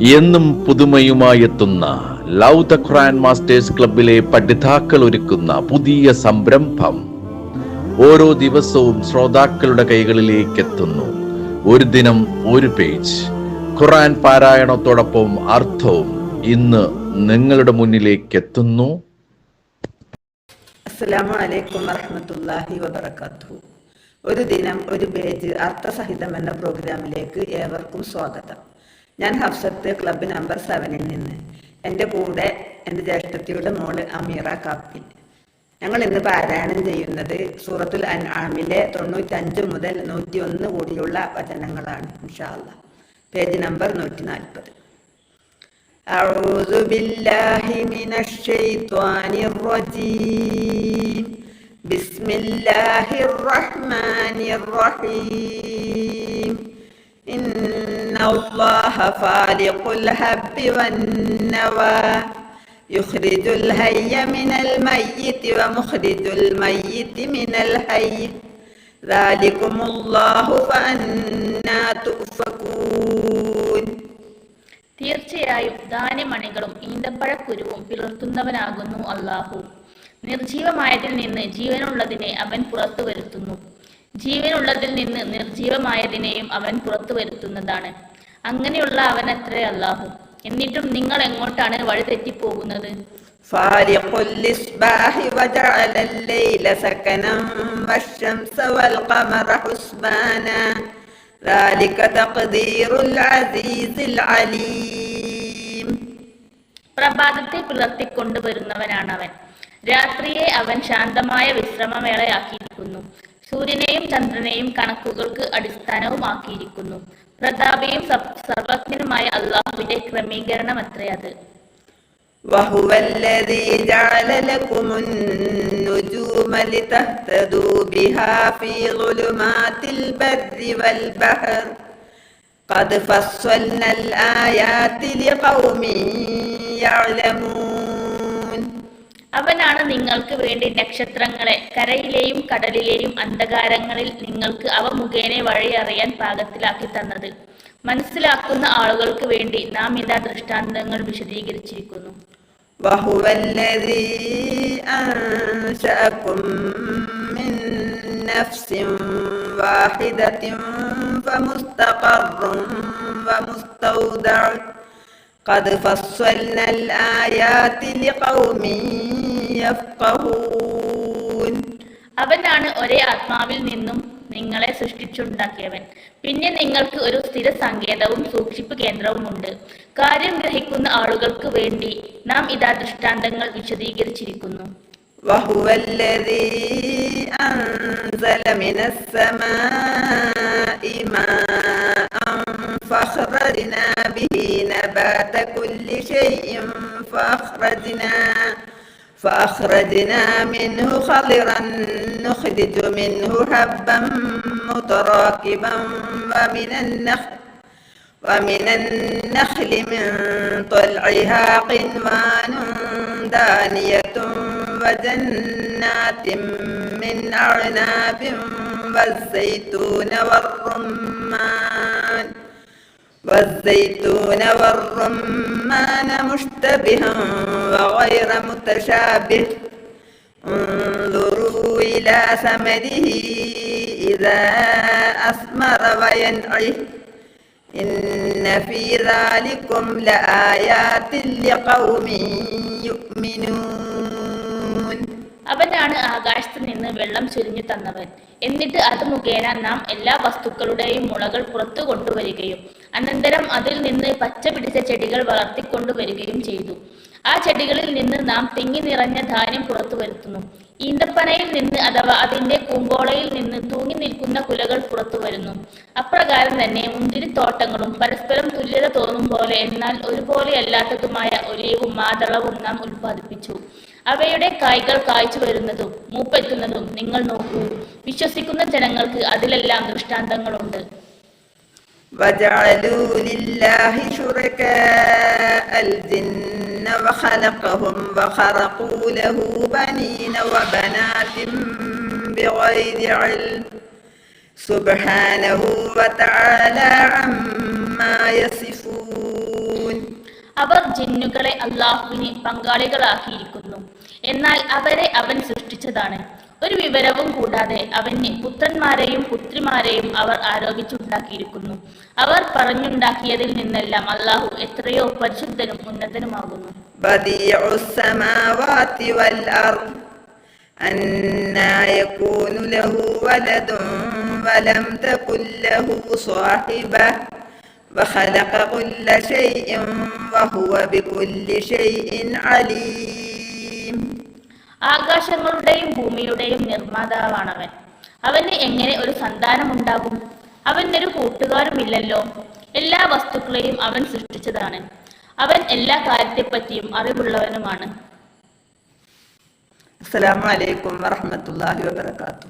എന്നും പുതുമയുമായെത്തുന്ന love the Quran masters ക്ലബിലെ പഠിതാക്കൾ ഒരുക്കുന്ന പുതിയ സംരംഭം ഓരോ ദിവസവും ശ്രോതാക്കളുടെ കൈകളിലേക്ക് എത്തുന്നു ഒരു ദിനം ഒരു പേജ്. ഖുറാൻ പാരായണത്തോടൊപ്പം അർത്ഥവും ഇന്ന് നിങ്ങളുടെ മുന്നിലേക്ക് എത്തുന്നു അസ്സലാമു അലൈക്കും ഒരു ദിനം ഒരു പേജ് അർത്ഥസഹിതം എന്ന പ്രോഗ്രാമിലേക്ക് ഏവർക്കും സ്വാഗതം. ഞാൻ ഹഫ്സത്ത് ക്ലബ്ബ് നമ്പർ സെവനിൽ നിന്ന് എൻ്റെ കൂടെ എൻ്റെ ജ്യേഷ്ഠത്തിയുടെ മോള് അമീറ കാപ്പിൽ ഞങ്ങൾ ഇന്ന് പാരായണം ചെയ്യുന്നത് സൂറത്തുൽ അൻആമിലെ തൊണ്ണൂറ്റഞ്ച് മുതൽ നൂറ്റി ഒന്ന് കൂടിയുള്ള വചനങ്ങളാണ് ഇൻഷാല്ല പേജ് നമ്പർ നൂറ്റി നാൽപ്പത് أعوذ بالله من الشيطان الرجيم بسم الله الرحمن الرحيم إن الله فالق الحب والنوى يخرج الحي من الميت ومخرج الميت من الحي ذلكم الله فأنا تؤفكون തീർച്ചയായും ധാന്യമണികളും ഈന്തപ്പഴക്കുരുവും പിളർത്തുന്നവനാകുന്നു അള്ളാഹു നിർജീവമായതിൽ നിന്ന് ജീവനുള്ളതിനെ അവൻ പുറത്തു വരുത്തുന്നു ജീവനുള്ളതിൽ നിന്ന് നിർജീവമായതിനെയും അവൻ പുറത്തു വരുത്തുന്നതാണ് അങ്ങനെയുള്ള അവനത്രേ അള്ളാഹു എന്നിട്ടും നിങ്ങൾ എങ്ങോട്ടാണ് വഴി തെറ്റിപ്പോകുന്നത്? പ്രഭാതത്തെ പുലർത്തിക്കൊണ്ടുവരുന്നവനാണ് അവൻ രാത്രിയെ അവൻ ശാന്തമായ വിശ്രമവേളയാക്കിയിരിക്കുന്നു സൂര്യനെയും ചന്ദ്രനെയും കണക്കുകൾക്ക് അടിസ്ഥാനവുമാക്കിയിരിക്കുന്നു. പ്രതാപിയും സർ- സർവജ്ഞനുമായ അള്ളാഹുവിന്റെ ക്രമീകരണം അത്രേ അത് وهو الذي جعل لكم النجوم لتهتدوا بها في ظلمات البر والبحر قد فصلنا الآيات لقوم يعلمون അവനാണ് നിങ്ങൾക്ക് വേണ്ടി നക്ഷത്രങ്ങളെ കരയിലെയും കടലിലെയും അന്ധകാരങ്ങളിൽ നിങ്ങൾക്ക് അവ മുഖേന വഴി അറിയാൻ പാകത്തിലാക്കി തന്നത് മനസ്സിലാക്കുന്ന ആളുകൾക്ക് വേണ്ടി നാം ഇതാ ദൃഷ്ടാന്തങ്ങൾ വിശദീകരിച്ചിരിക്കുന്നു وهو الذي أنشأكم من نفس واحدة فمستقر ومستودع قد فصلنا الآيات لقوم يفقهون അവനാണ് ഒരേ ആത്മാവിൽ നിന്നും നിങ്ങളെ സൃഷ്ടിച്ചുണ്ടാക്കിയവൻ പിന്നെ നിങ്ങൾക്ക് ഒരു സ്ഥിര സങ്കേതവും സൂക്ഷിപ്പ് കേന്ദ്രവുമുണ്ട് കാര്യം ഗ്രഹിക്കുന്ന ആളുകൾക്ക് വേണ്ടി നാം ഇതാ ദൃഷ്ടാന്തങ്ങൾ വിശദീകരിച്ചിരിക്കുന്നു وهو الذي أنزل من السماء ماء فأخرجنا به نبات كل شيء فأخرجنا فأخرجنا منه خضرا نخرج منه حبا متراكبا ومن النخل ومن النخل من طلعها قنوان دانية وجنات من أعناب والزيتون والرمان. والزيتون والرمان مشتبها وغير متشابه. انظروا إلى ثمره إذا أثمر وينعه. إن في ذلكم لآيات لقوم يؤمنون. അവനാണ് ആകാശത്ത് നിന്ന് വെള്ളം ചൊരിഞ്ഞു തന്നവൻ. എന്നിട്ട് അത് മുഖേന നാം എല്ലാ വസ്തുക്കളുടെയും മുളകൾ പുറത്തു കൊണ്ടുവരികയും അനന്തരം അതിൽ നിന്ന് പച്ച പിടിച്ച ചെടികൾ വളർത്തിക്കൊണ്ടുവരികയും ചെയ്തു. ആ ചെടികളിൽ നിന്ന് നാം തിങ്ങി നിറഞ്ഞ ധാന്യം പുറത്തു വരുത്തുന്നു. ഈന്തപ്പനയിൽ നിന്ന് അഥവാ അതിന്റെ കൂമ്പോളയിൽ നിന്ന് തൂങ്ങി നിൽക്കുന്ന കുലകൾ പുറത്തു വരുന്നു. അപ്രകാരം തന്നെ മുന്തിരിത്തോട്ടങ്ങളും പരസ്പരം തുല്യത തോന്നും പോലെ എന്നാൽ ഒരുപോലെ അല്ലാത്തതുമായ ഒലിവും മാതളവും നാം ഉൽപ്പാദിപ്പിച്ചു. അവയുടെ കായ്കൾ കായ്ച്ചു വരുന്നതും മൂപ്പെത്തുന്നതും നിങ്ങൾ നോക്കൂ വിശ്വസിക്കുന്ന ജനങ്ങൾക്ക് അതിലെല്ലാം ദൃഷ്ടാന്തങ്ങളുണ്ട് وجعلوا لله شركاء الجن وخلقهم وخرقوا له بنين وبنات بغير علم سبحانه وتعالى عما يصفون അവർ ജിന്നുകളെ അള്ളാഹുവിന് പങ്കാളികളാക്കിയിരിക്കുന്നു എന്നാൽ അവരെ അവൻ സൃഷ്ടിച്ചതാണ് ഒരു വിവരവും കൂടാതെ അവന് പുത്രന്മാരെയും പുത്രിമാരെയും അവർ ആരോപിച്ചുണ്ടാക്കിയിരിക്കുന്നു അവർ പറഞ്ഞുണ്ടാക്കിയതിൽ നിന്നെല്ലാം അള്ളാഹു എത്രയോ പരിശുദ്ധനും ഉന്നതനുമാകുന്നു بديع السماوات والأرض أنا يكون له ولد ولم تكن له صاحبة وخلق كل شيء وهو بكل شيء عليم ആകാശങ്ങളുടെയും ഭൂമിയുടെയും നിർമ്മാതാവാണവൻ അവന് എങ്ങനെ ഒരു സന്താനമുണ്ടാകും അവനൊരു കൂട്ടുകാരുമില്ലല്ലോ എല്ലാ വസ്തുക്കളെയും അവൻ സൃഷ്ടിച്ചതാണ് അവൻ എല്ലാ കാര്യത്തെപ്പറ്റിയും അറിവുള്ളവനുമാണ് السلام عليكم ورحمة الله وبركاته